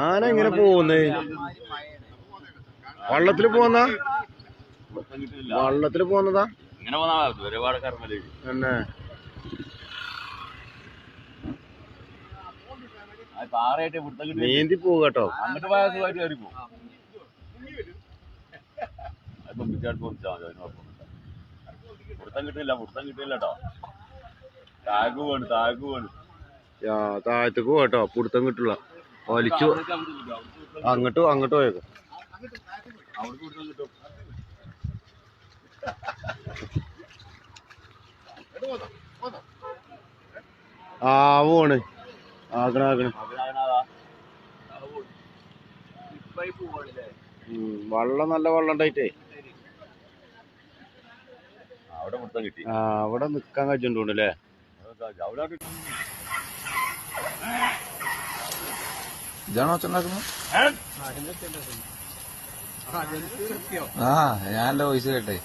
ആന എങ്ങനെ പോകുന്നേ? വള്ളത്തിൽ പോന്ന? വള്ളത്തിൽ പോന്നതാ? ഇങ്ങനെ ഒരുപാട് കർമ്മലേ തന്നെ കേട്ടോ നീന്തി പോകട്ടോ അങ്ങോട്ട് പോയാൽ സുഖമായിട്ട് കയറി പോകും കിട്ടില്ല കിട്ടില്ല കേട്ടോ. താഗ് വേണം താഗ് വേണം. താഴത്തേക്ക് പോകട്ടോ പിടുത്തം കിട്ടില്ല വലിച്ചു. അങ്ങോട്ട് അങ്ങോട്ട് പോയേക്കും. അവിടേക്ക് പിടുത്തം കിട്ടും ആ പോണ്. ആക്കണ ആക്കണ. വള്ളം നല്ല വള്ളം ഉണ്ടായിട്ടേ. അവിടെ നിക്കാൻ കഴിച്ചിട്ടുണ്ടല്ലേ જાણો છો ના તમે હા ಯಾಂಡ ಇಸಿರಟ್ಟೆ